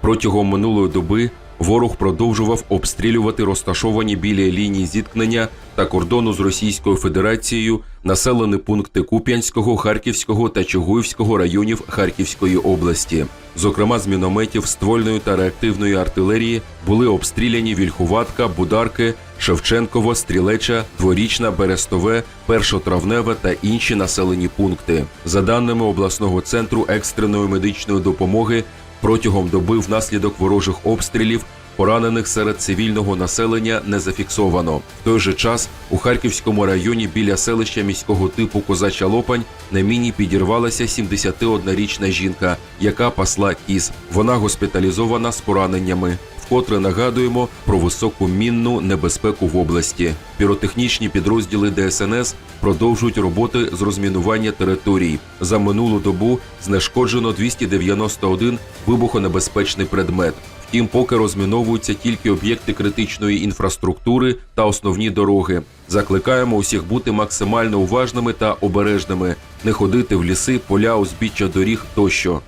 Протягом минулої доби ворог продовжував обстрілювати розташовані біля лінії зіткнення та кордону з Російською Федерацією населені пункти Куп'янського, Харківського та Чугуївського районів Харківської області. Зокрема, з мінометів ствольної та реактивної артилерії були обстріляні Вільхуватка, Бударки, Шевченково, Стрілеча, Дворічна, Берестове, Першотравневе та інші населені пункти. За даними обласного центру екстреної медичної допомоги, протягом доби внаслідок ворожих обстрілів поранених серед цивільного населення не зафіксовано. В той же час у Харківському районі біля селища міського типу Козача Лопань на міні підірвалася 71-річна жінка, яка пасла кіз. Вона госпіталізована з пораненнями. Вкотре нагадуємо про високу мінну небезпеку в області. Піротехнічні підрозділи ДСНС продовжують роботи з розмінування територій. За минулу добу знешкоджено 291 вибухонебезпечний предмет. Втім, поки розміновуються тільки об'єкти критичної інфраструктури та основні дороги. Закликаємо усіх бути максимально уважними та обережними, не ходити в ліси, поля, узбіччя доріг тощо.